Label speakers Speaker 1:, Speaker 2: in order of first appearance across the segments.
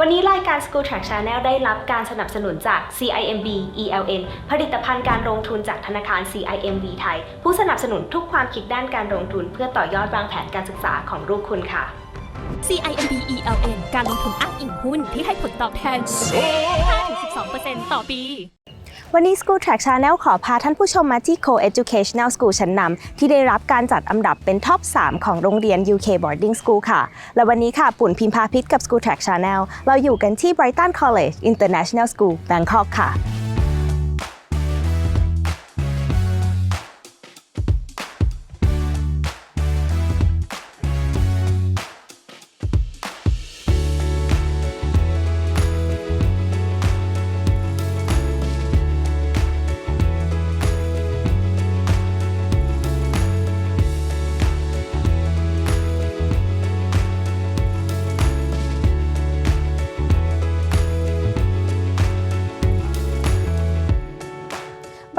Speaker 1: วันนี้รายการ School Track Channel ได้รับการสนับสนุนจาก CIMB ELN ผลิตภัณฑ์การลงทุนจากธนาคาร CIMB ไทย ผู้สนับสนุนทุกความคิดด้านการลงทุนเพื่อต่อยอดวางแผนการศึกษาของลูกคุณค่ะ
Speaker 2: CIMB ELN การลงทุนอ้างอิงหุ้นที่ให้ผลตอบแทน5-12%ต่อปี
Speaker 1: วันนี้ School Track Channel ขอพาท่านผู้ชมมาที่ Co-Educational School ชั้นนำที่ได้รับการจัดอันดับเป็นท็อป 3 ของโรงเรียน UK Boarding School ค่ะ และวันนี้ค่ะปุ่นพิมพาพิษกับ School Track Channel เราอยู่กันที่ Brighton College International School Bangkok ค่ะ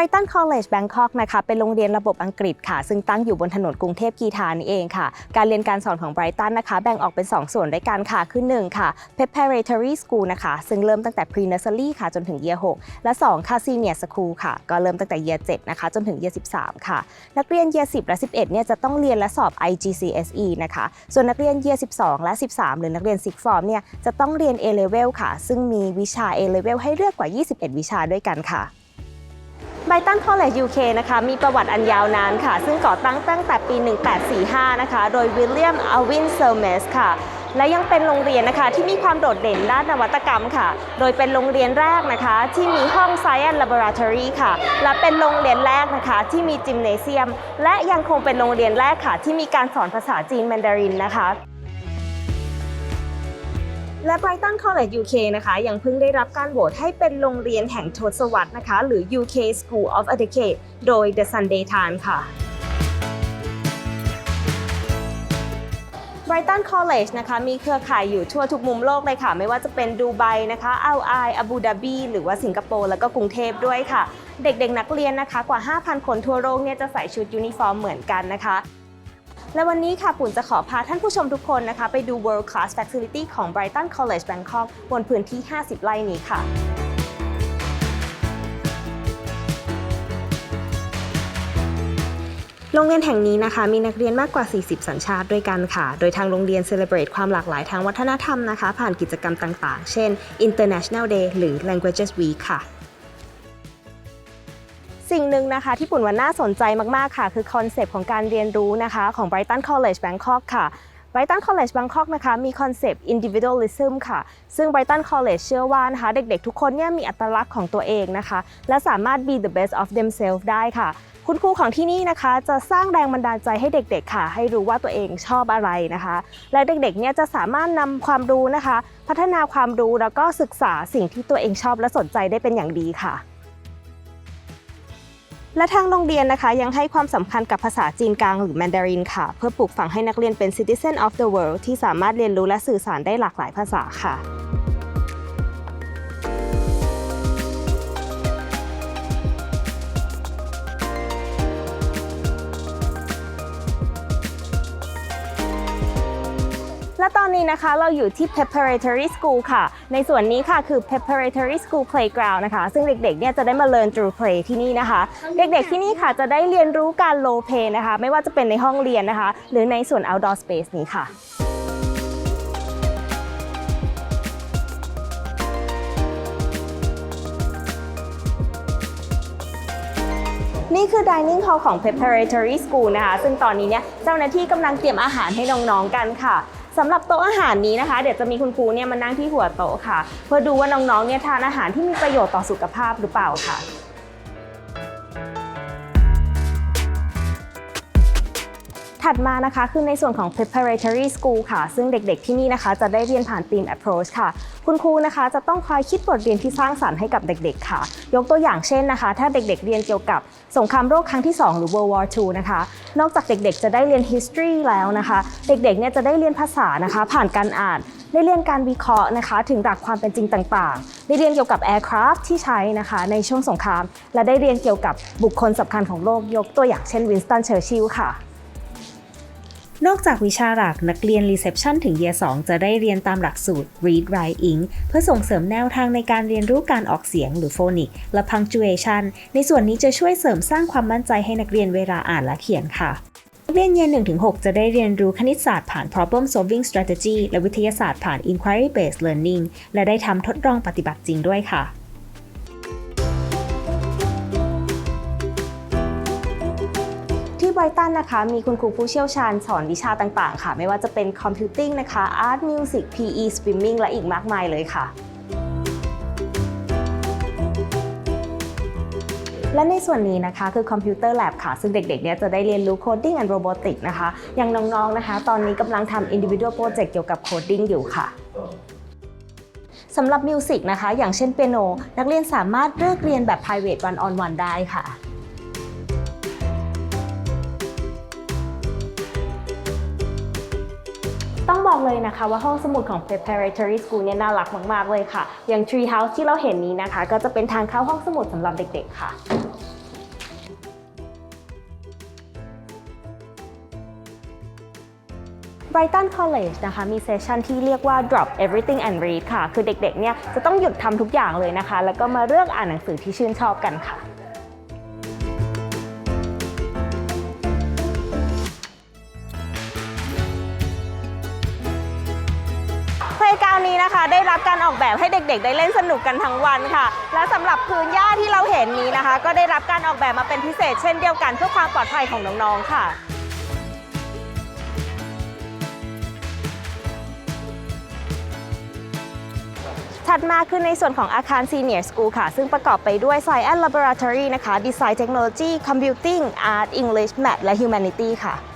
Speaker 1: Brighton College Bangkok นะคะ เป็นโรงเรียนระบบอังกฤษค่ะ ซึ่งตั้งอยู่บนถนนกรุงเทพกีทานี่เองค่ะ การเรียนการสอนของ Brighton นะคะ แบ่งออกเป็น 2 ส่วนด้วยกันค่ะ คือ 1 ค่ะ Preparatory School นะคะ ซึ่งเริ่มตั้งแต่ Pre Nursery ค่ะ จนถึง Year 6และ 2 ค่ะ Senior School ค่ะ ก็เริ่มตั้งแต่ Year 7นะคะ จนถึง Year 13 ค่ะ นักเรียน Year 10 และ 11 เนี่ย จะต้องเรียนและสอบ IGCSE นะคะ ส่วนนักเรียน Year 12 และ 13 หรือนักเรียน Sixth Form เนี่ย จะต้องเรียน A Level ค่ะ ซึ่งมีวิชา A Level ให้เลือกกว่า 21 วิชาด้วยกันค่ะ ไบตันคอลเลจ UK นะคะมีประวัติอันยาวนานค่ะ ซึ่งก่อตั้งตั้งแต่ปี 1845 นะคะ โดยวิลเลียมอวินเซลเมสค่ะ และยังเป็นโรงเรียนนะคะที่มีความโดดเด่นด้านนวัตกรรมค่ะ โดยเป็นโรงเรียนแรกนะคะที่มีห้อง Science Laboratory ค่ะ และเป็นโรงเรียนแรกนะคะที่มีจิมเนเซียม และยังคงเป็นโรงเรียนแรกค่ะที่มีการสอนภาษาจีนแมนดารินนะคะ และ Brighton College UK นะคะยังเพิ่งได้รับการโหวตให้เป็นโรงเรียนแห่งทศวรรษนะคะ หรือ UK School of a Decade โดย The Sunday Times ค่ะ Brighton College นะคะมีเครือข่ายอยู่ทั่วทุกมุมโลกเลยค่ะ ไม่ว่าจะเป็นดูไบนะคะอัลไออาบูดาบีหรือว่าสิงคโปร์แล้วก็กรุงเทพด้วยค่ะ เด็กๆนักเรียนนะคะกว่า 5,000 คนทั่วโลกเนี่ยจะใส่ชุดยูนิฟอร์มเหมือนกันนะคะ และวันนี้ค่ะปุ่นจะขอพาท่านผู้ชมทุกคนนะคะ ไปดู World Class Facility ของ Brighton College Bangkok บนพื้นที่ 50 ไร่นี้ค่ะโรงเรียนแห่งนี้นะคะมีนักเรียนมากกว่า 40 สัญชาติด้วยกันค่ะ โดยทางโรงเรียน celebrate ความหลากหลายทางวัฒนธรรมนะคะ ผ่านกิจกรรมต่างๆ เช่น International Day หรือ Languages Week ค่ะ สิ่งหนึ่งนะคะที่ปุ่นว่าน่าสนใจมาก ๆ ค่ะ คือคอนเซปต์ของการเรียนรู้นะคะของ Brighton College Bangkok ค่ะ Brighton College Bangkok นะคะมีคอนเซปต์ individualism ค่ะ ซึ่ง Brighton College เชื่อว่านะคะเด็ก ๆ ทุกคนเนี่ยมีอัตลักษณ์ของตัวเองนะคะ และสามารถ be the best of themselves ได้ค่ะ คุณครูของที่นี่นะคะ จะสร้างแรงบันดาลใจให้เด็ก ๆ ค่ะ ให้รู้ว่าตัวเองชอบอะไรนะคะ และเด็ก ๆ เนี่ยจะสามารถนำความรู้นะคะ พัฒนาความรู้แล้วก็ศึกษาสิ่งที่ตัวเองชอบและสนใจได้เป็นอย่างดีค่ะ และทางโรงเรียนนะคะยังให้ความสำคัญกับภาษาจีนกลางหรือแมนดารินค่ะ เพื่อปลูกฝังให้นักเรียนเป็น citizen of the world ที่สามารถเรียนรู้และสื่อสารได้หลากหลายภาษาค่ะ และตอนนี้นะคะเราอยู่ที่ preparatory school ค่ะ ในส่วนนี้ค่ะคือ preparatory school playground นะคะ ซึ่งเด็กๆเนี่ยจะได้มา learn through play ที่นี่นะคะ เด็กๆที่นี่ค่ะจะได้เรียนรู้การ r o l play นะคะ ไม่ว่าจะเป็นในห้องเรียนนะคะ หรือในส่วน outdoor space นี้ค่ะนี่คือ dining hall ของ preparatory school นะคะ ซึ่งตอนนี้เนี่ยเจ้าหน้าที่กำลังเตรียมอาหารให้น้อง ๆ กันค่ะ สำหรับโต๊ะอาหารนี้นะคะ เดี๋ยวจะมีคุณครูเนี่ยมานั่งที่หัวโต๊ะค่ะ เพื่อดูว่าน้องๆเนี่ยทานอาหารที่มีประโยชน์ต่อสุขภาพหรือเปล่าค่ะ ถัดมานะคะคือในส่วนของ preparatory school ค่ะ ซึ่งเด็กๆที่นี่นะคะจะได้เรียนผ่าน team approach ค่ะ คุณครูนะคะจะต้องคอยคิดบทเรียนที่สร้างสรรค์ให้กับเด็กๆค่ะ ยกตัวอย่างเช่นนะคะ ถ้าเด็กๆเรียนเกี่ยวกับสงครามโลกครั้งที่ 2 หรือ World War II นะคะ นอกจากเด็กๆจะได้เรียน history แล้วนะคะ เด็กๆเนี่ยจะได้เรียนภาษานะคะ ผ่านการอ่านได้เรียนการวิเคราะห์นะคะ ถึงหลักความเป็นจริงต่างๆ ได้เรียนเกี่ยวกับ aircraft ที่ใช้นะคะ ในช่วงสงคราม และได้เรียนเกี่ยวกับบุคคลสำคัญของโลกยกตัวอย่างเช่น Winston Churchill ค่ะ นอกจากวิชาหลักนักเรียน Reception ถึง Year 2จะได้เรียนตามหลักสูตร Read Write Ink เพื่อส่งเสริมแนวทางในการเรียนรู้การออกเสียงหรือ Phonics และ Punctuation ในส่วนนี้จะช่วยเสริมสร้างความมั่นใจให้นักเรียนเวลาอ่านและเขียนค่ะนักเรียนเยียน1-6 จะได้เรียนรู้คณิตศาสตร์ผ่าน problem solving strategy และวิทยาศาสตร์ผ่าน inquiry based learning และได้ทำทดลองปฏิบัติจริงด้วยค่ะ ไบรตันนะคะ มีคุณครูผู้เชี่ยวชาญสอนวิชาต่างๆ ค่ะ ไม่ว่าจะเป็นคอมพิวติ้งนะคะ Art Music PE Swimming และอีกมากมายเลยค่ะ และในส่วนนี้นะคะคือคอมพิวเตอร์แลบค่ะ ซึ่งเด็กๆเนี่ยจะได้เรียนรู้ Coding and Robotics นะคะ อย่างน้องๆนะคะ ตอนนี้กำลังทำ Individual Project เกี่ยวกับ Coding อยู่ค่ะสำหรับมิวสิกนะคะ อย่างเช่นเปียโน นักเรียนสามารถเลือกเรียนแบบ private one on one ได้ค่ะ บอกเลยนะคะว่าห้องสมุดของ Preparatory School เนี่ยน่ารักมาก ๆ เลยค่ะ อย่าง Tree House ที่เราเห็นนี้นะคะ ก็จะเป็นทางเข้าห้องสมุดสำหรับเด็ก ๆ ค่ะ Brighton College นะคะมีเซสชันที่เรียกว่า Drop Everything and Read ค่ะ คือเด็กๆเนี่ยจะต้องหยุดทำทุกอย่างเลยนะคะ แล้วก็มาเลือกอ่านหนังสือที่ชื่นชอบกันค่ะ เพลงการนี้นะคะ ได้รับการออกแบบให้เด็กๆ ได้เล่นสนุกกันทั้งวันค่ะ และสำหรับพื้นหญ้าที่เราเห็นนี้นะคะ ก็ได้รับการออกแบบมาเป็นพิเศษเช่นเดียวกันเพื่อความปลอดภัยของน้องๆค่ะถัดมาคือในส่วนของอาคาร Senior School ค่ะ ซึ่งประกอบไปด้วย Science Laboratory นะคะ Design Technology Computing Art English Math และ Humanity ค่ะ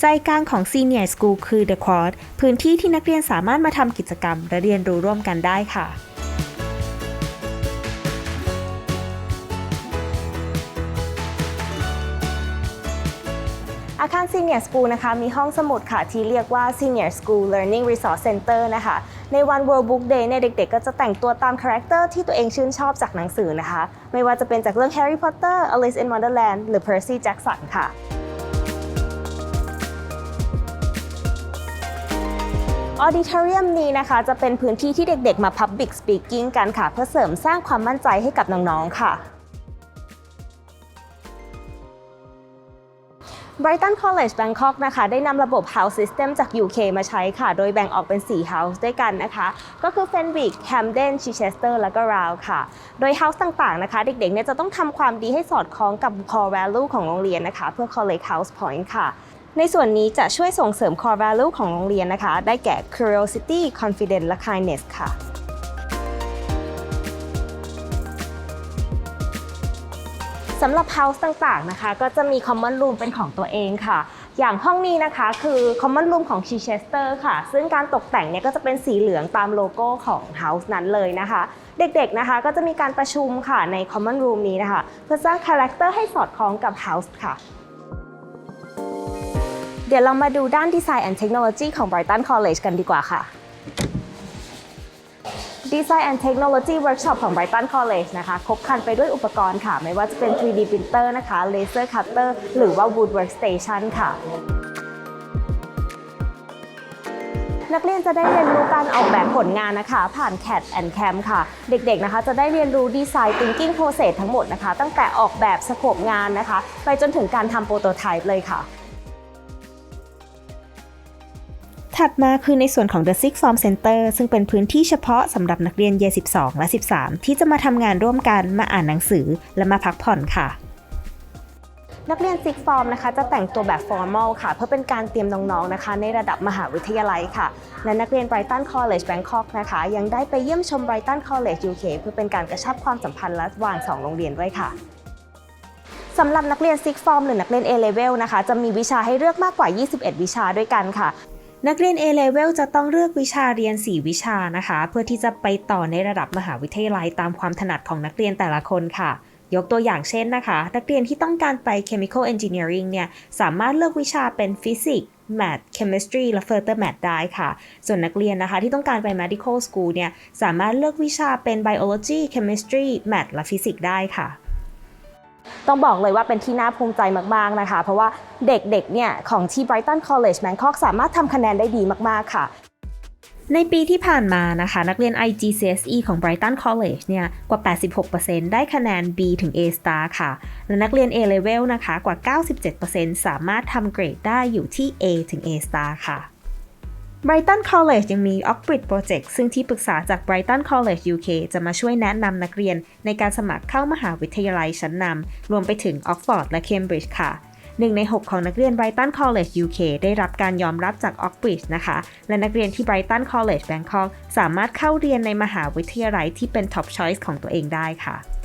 Speaker 1: ใจกลางของ Senior School คือ The Quad พื้นที่ที่นักเรียนสามารถมาทำกิจกรรม และเรียนรู้ร่วมกันได้ค่ะอาคาร Senior School นะคะมีห้องสมุดค่ะ ที่เรียกว่า Senior School Learning Resource Center นะคะ ในวัน World Book Day เนี่ยเด็กๆ ก็จะแต่งตัวตามคาแรคเตอร์ที่ตัวเองชื่นชอบจากหนังสือนะคะ ไม่ว่าจะเป็นจากเรื่อง Harry Potter Alice in Wonderland หรือ Percy Jackson ค่ะ ออดิทอรียมนี้นะคะ จะเป็นพื้นที่ที่เด็กๆ มา Public Speaking กันค่ะ เพื่อเสริมสร้างความมั่นใจให้กับน้องๆ ค่ะ Brighton College Bangkok นะคะ ได้นำระบบ House System จาก UK มาใช้ค่ะ โดยแบ่งออกเป็น 4 House ด้วยกันนะคะ ก็คือ Fenwick Camden Chichester แล้วก็ Row ค่ะ โดย House ต่างๆ นะคะ เด็กๆ เนี่ยจะต้องทำความดีให้สอดคล้องกับ Core Value ของโรงเรียนนะคะ เพื่อ College House Point ค่ะ ในส่วนนี้จะช่วยส่งเสริม core value ของโรงเรียนนะคะ ได้แก่ curiosity confidence และ kindness ค่ะสำหรับ house ต่างๆนะคะ ก็จะมี common room เป็นของตัวเองค่ะ อย่างห้องนี้นะคะคือ common room ของ Chichester ค่ะ ซึ่งการตกแต่งเนี่ยก็จะเป็นสีเหลืองตามโลโก้ของ house นั้นเลยนะคะ เด็กๆนะคะก็จะมีการประชุมค่ะใน common room นี้นะคะ เพื่อสร้าง character ให้สอดคล้องกับ house ค่ะ เดี๋ยวเรามาดูด้าน Design and Technology ของ Brighton College กันดีกว่าค่ะ Design and Technology Workshop ของ Brighton College นะคะ ครบครันไปด้วยอุปกรณ์ค่ะ ไม่ว่าจะเป็น 3D printer นะคะ laser cutter หรือว่า wood workstation ค่ะนักเรียนจะได้เรียนรู้การออกแบบผลงานนะคะ ผ่าน CAD and CAM ค่ะ เด็กๆนะคะ จะได้เรียนรู้ Design Thinking Process ทั้งหมดนะคะ ตั้งแต่ออกแบบสโคปงานนะคะ ไปจนถึงการทำโปรโตไทป์เลยค่ะ ถัดมาคือในส่วนของ The Six Form Center ซึ่งเป็นพื้นที่เฉพาะสำหรับนักเรียนเย12 และ 13 ที่จะมาทำงานร่วมกันมาอ่านหนังสือและมาพักผ่อนค่ะนักเรียน Six Form นะคะจะแต่งตัวแบบ formal ค่ะ เพื่อเป็นการเตรียมน้องๆนะคะ ในระดับมหาวิทยาลัยค่ะ และนักเรียน Brighton College Bangkok นะคะ ยังได้ไปเยี่ยมชม Brighton College UK เพื่อเป็นการกระชับความสัมพันธ์ระหว่างสองโรงเรียนด้วยค่ะสำหรับนักเรียน Six Form หรือนักเรียน A Level นะคะ จะมีวิชาให้เลือกมากกว่า 21 วิชาด้วยกันค่ะ นักเรียน A Level จะต้องเลือกวิชาเรียน 4 วิชานะคะ เพื่อที่จะไปต่อในระดับมหาวิทยาลัยตามความถนัดของนักเรียนแต่ละคนค่ะ ยกตัวอย่างเช่นนะคะ นักเรียนที่ต้องการไป Chemical Engineering เนี่ย สามารถเลือกวิชาเป็น Physics Math Chemistry และ Further Math ได้ค่ะ ส่วนนักเรียนนะคะที่ต้องการไป Medical School เนี่ย สามารถเลือกวิชาเป็น Biology Chemistry Math และ Physics ได้ค่ะ ต้องบอกเลยว่าเป็นที่น่าภูมิใจมากๆนะคะ เพราะว่าเด็กๆเนี่ยของที่ Brighton College Bangkok สามารถทำคะแนนได้ดีมากๆค่ะ
Speaker 3: ในปีที่ผ่านมานะคะ นักเรียน IGCSE ของ Brighton College เนี่ย กว่า 86%ได้คะแนน B ถึง A star ค่ะ และนักเรียน A level นะคะ กว่า 97%สามารถทำเกรดได้อยู่ที่ A ถึง A star ค่ะ Brighton College ยังมี Oxbridge Project ซึ่งที่ปรึกษาจาก Brighton College UK จะมาช่วยแนะนำนักเรียนในการสมัครเข้ามหาวิทยาลัยชั้นนำรวมไปถึง Oxford และ Cambridge ค่ะหนึ่งใน 6 ของนักเรียน Brighton College UK ได้รับการยอมรับจาก Oxbridge นะคะ และนักเรียนที่ Brighton College Bangkok สามารถเข้าเรียนในมหาวิทยาลัยที่เป็น Top Choice ของตัวเองได้ค่ะ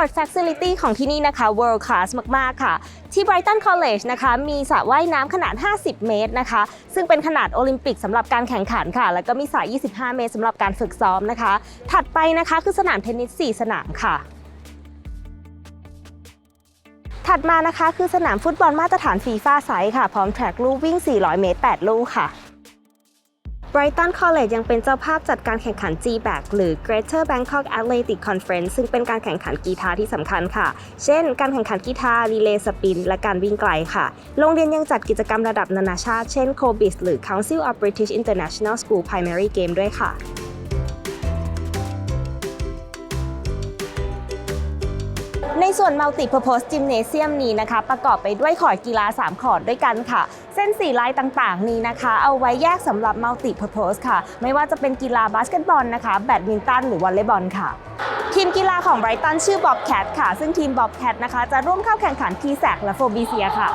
Speaker 1: Sport Facility ของที่นี่นะคะ World Class มาก ๆ ค่ะ ที่ Brighton College นะคะ มีสระว่ายน้ำขนาด 50 เมตรนะคะ ซึ่งเป็นขนาดโอลิมปิกสำหรับการแข่งขันค่ะ แล้วก็มีสระ25 เมตรสำหรับการฝึกซ้อมนะคะ ถัดไปนะคะคือสนามเทนนิส 4 สนามค่ะถัดมานะคะคือสนามฟุตบอลมาตรฐานฟีฟ่าไซส์ค่ะ พร้อมแทร็กลูวิ่ง 400 เมตร 8 ลู่ค่ะ Brighton College ยังเป็นเจ้าภาพจัดการแข่งขัน G-BAC หรือ Greater Bangkok Athletic Conference ซึ่งเป็นการแข่งขันกีฬาที่สำคัญค่ะ เช่น การแข่งขันกีฬารีเลย์สปิน และการวิ่งไกลค่ะ โรงเรียนยังจัดกิจกรรมระดับนานาชาติ เช่น COBIS หรือ Council of British International School Primary Game ด้วยค่ะ ในส่วน Multi Purpose Gymnasium นี้นะคะ ประกอบไปด้วยขอร์ดกีฬา 3 ขอร์ดด้วยกันค่ะ เส้นสีลายต่างๆ นี้นะคะ เอาไว้แยกสำหรับ Multi Purpose ค่ะ ไม่ว่าจะเป็นกีฬาบาสเกตบอลนะคะ แบดมินตันหรือวอลเลย์บอลค่ะ ทีมกีฬาของ Brighton ชื่อ Bobcat ค่ะ ซึ่งทีม Bobcat นะคะ จะร่วมเข้าแข่งขัน TSAC และ f o b i c i a ค่ะ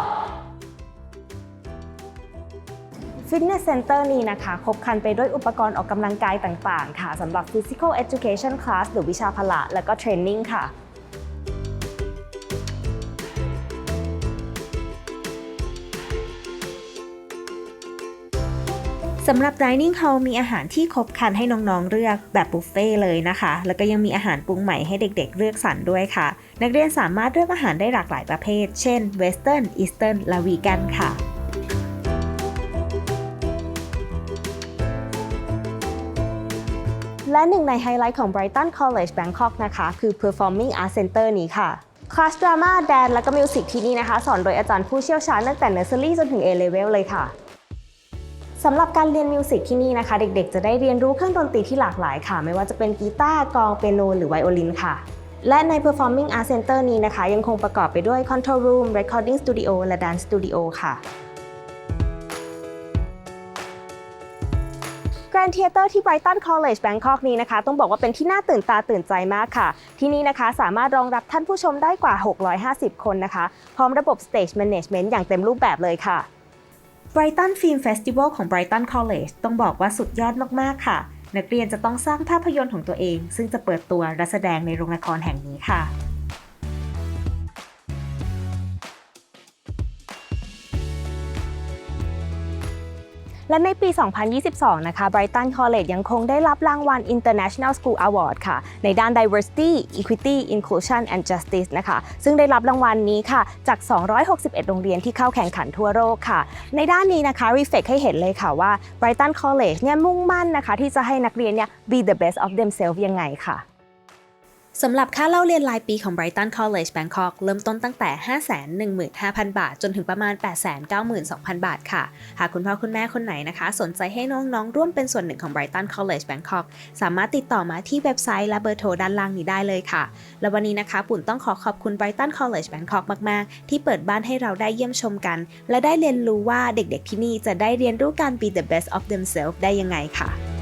Speaker 1: Fitness Center นี้นะคะครบครันไปด้วยอุปกรณ์ออกกำลังกายต่างๆ ค่ะสำหรับ Physical Education Class หรือวิชาพละ และก็ Training ค่ะ
Speaker 3: สำหรับ Dining Hall มีอาหารที่ครบครันให้น้องๆเลือกแบบบุฟเฟ่ต์เลยนะคะ แล้วก็ยังมีอาหารปรุงใหม่ให้เด็กๆ เลือกสรรด้วยค่ะ นักเรียนสามารถเลือกอาหารได้หลากหลายประเภท เช่น Western Eastern และ Vegan ค่ะ
Speaker 1: และหนึ่งในไฮไลท์ของ Brighton College Bangkok นะคะ คือ Performing Arts Center นี้ค่ะ คลาสดราม่าแดนและก็มิวสิกที่นี่นะคะ สอนโดยอาจารย์ผู้เชี่ยวชาญตั้งแต่เนอร์เซอรี่จนถึง A level เลยค่ะ สำหรับการเรียนมิวสิกที่นี่นะคะ เด็กๆ จะได้เรียนรู้เครื่องดนตรีที่หลากหลายค่ะ ไม่ว่าจะเป็นกีตาร์กลองเปียโนหรือไวโอลินค่ะ และใน Performing Arts Center นี้นะคะ ยังคงประกอบไปด้วย Control Room Recording Studio และ Dance Studio ค่ะ Grand Theater ที่ Brighton College Bangkok นี้นะคะ ต้องบอกว่าเป็นที่น่าตื่นตาตื่นใจมากค่ะ ที่นี่นะคะสามารถรองรับท่านผู้ชมได้กว่า 650 คนนะคะ พร้อมระบบ Stage Management อย่างเต็มรูปแบบเลยค่ะ
Speaker 3: Brighton Film Festival ของ Brighton College ต้องบอกว่าสุดยอดมาก ๆ ค่ะ นักเรียนจะต้องสร้างภาพยนตร์ของตัวเอง ซึ่งจะเปิดตัวและแสดงในโรงละครแห่งนี้ค่ะ
Speaker 1: และในปี 2022 นะคะ Brighton College ยังคงได้รับรางวัล International School Award ค่ะ ในด้าน Diversity Equity Inclusion and Justice นะคะ ซึ่งได้รับรางวัลนี้ค่ะ จาก 261 โรงเรียนที่เข้าแข่งขันทั่วโลกค่ะ ในด้านนี้นะคะ reflect ให้เห็นเลยค่ะว่า Brighton College เนี่ยมุ่งมั่นนะคะ ที่จะให้นักเรียนเนี่ย be the best of themselves ยังไงค่ะ
Speaker 3: สำหรับค่าเล่าเรียนรายปีของ Brighton College Bangkok เริ่มต้นตั้งแต่ 515,000 บาท จนถึงประมาณ 892,000 บาทค่ะ หากคุณพ่อคุณแม่คนไหนนะคะ สนใจให้น้องๆ ร่วมเป็นส่วนหนึ่งของ Brighton College Bangkok สามารถติดต่อมาที่เว็บไซต์และเบอร์โทรด้านล่างนี้ได้เลยค่ะ และวันนี้นะคะปุ่นต้องขอขอบคุณ Brighton College Bangkok มาก ๆ ที่เปิดบ้านให้เราได้เยี่ยมชมกัน และได้เรียนรู้ว่าเด็กๆที่นี่จะได้เรียนรู้การ be the best of themselves ได้ยังไงค่ะ